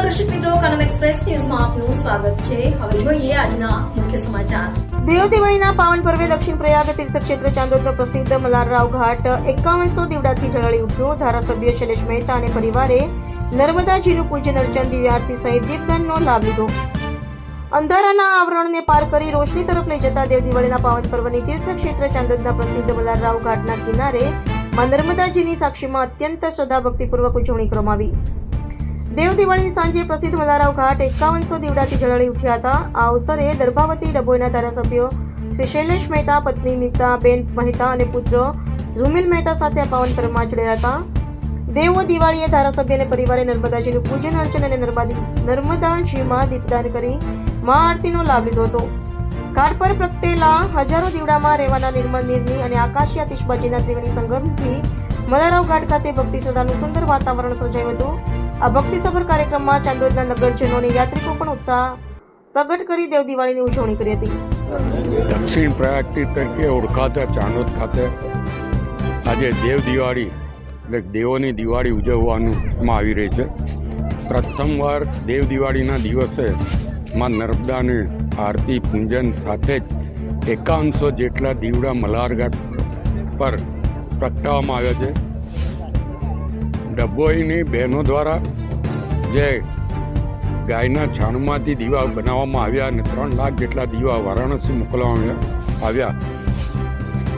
નમસ્કાર દર્શક મિત્રો, કનમ એક્સપ્રેસ ન્યૂઝમાં લાભ લીધો. અંધારાના આવરણને પાર કરી રોશની તરફ લઈ જતા દેવ દિવાળીના પાવન પર્વની તીર્થક્ષેત્ર ચાંદોદના પ્રસિદ્ધ મલારરાવ ઘાટના કિનારે માં નર્મદાજીની સાક્ષીમાં અત્યંત શ્રદ્ધા ભક્તિપૂર્વક ઉજવણી કરવામાં આવી દેવ દિવાળીની સાંજે પ્રસિદ્ધ મલારાવ ઘાટ એકાવનસો દીવડાથી જળળી ઉઠ્યા હતા. આ અવસરે દર્ભાવતી ડભોઈના ધારાસભ્યો શ્રી શૈલેષ મહેતા, પત્ની નીતાબેન મહેતા અને પુત્ર ઝુમિલ મહેતા સાથે આ પાવન પર્વમાં જોડાયા હતા. દેવો દિવાળીએ ધારાસભ્ય અને પરિવારે નર્મદાજીનું પૂજન, અર્ચન અને નર્મદી નર્મદાજીમાં દીપદાન કરી મા આરતીનો લાભ લીધો હતો. ઘાટ પર પ્રગટેલા હજારો દીવડામાં રહેવાના નિર્મળ નીરની અને આકાશી આતિશબાજીના ત્રિવેણી સંગમથી મલારાવ ઘાટ ખાતે ભક્તિ શ્રદ્ધાનું સુંદર વાતાવરણ સર્જાયું હતું. આ ભક્તિસભર કાર્યક્રમમાં ચાંદોદના નગરજનો યાત્રિકો પણ ઉત્સાહ પ્રગટ કરી દેવ દિવાળીની ઉજવણી કરી હતી. દક્ષિણ પ્રયાગ તરીકે ઓળખાતા ચાંદોદ ખાતે આજે દેવ દિવાળી એટલે દેવોની દિવાળી ઉજવવાનું આવી રહી છે. પ્રથમવાર દેવ દિવાળીના દિવસે માં નર્મદાને આરતી, પૂજન સાથે જ એકાવનસો જેટલા દીવડા મલારઘાટ પર પ્રગટાવવામાં આવ્યા છે. ડભોઈની બહેનો દ્વારા જે ગાયના છાણમાંથી દીવા બનાવવામાં આવ્યા અને ત્રણ લાખ જેટલા દીવા વારાણસી મોકલવામાં આવ્યા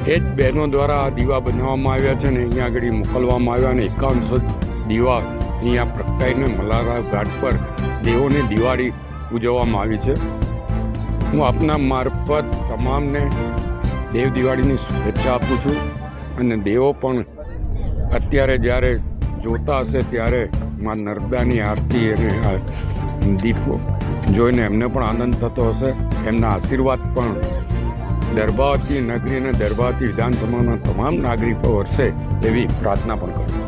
એ જ બહેનો દ્વારા આ દીવા બનાવવામાં આવ્યા છે અને અહીંયા આગળ મોકલવામાં આવ્યા અને એકાવનસો દીવા અહીંયા પ્રગટાઈને મલારા ઘાટ પર દેવોની દિવાળી ઉજવવામાં આવી છે. હું આપના મારફત તમામને દેવ દિવાળીની શુભેચ્છા આપું છું અને દેવો પણ અત્યારે જ્યારે જોતા હશે ત્યારે માં નર્મદાની આરતી અને દીપો જોઈને એમને પણ આનંદ થતો હશે. એમના આશીર્વાદ પણ દરબાવતી નગરી અને દરબાવતી વિધાનસભાના તમામ નાગરિકો વરસે એવી પ્રાર્થના પણ કરું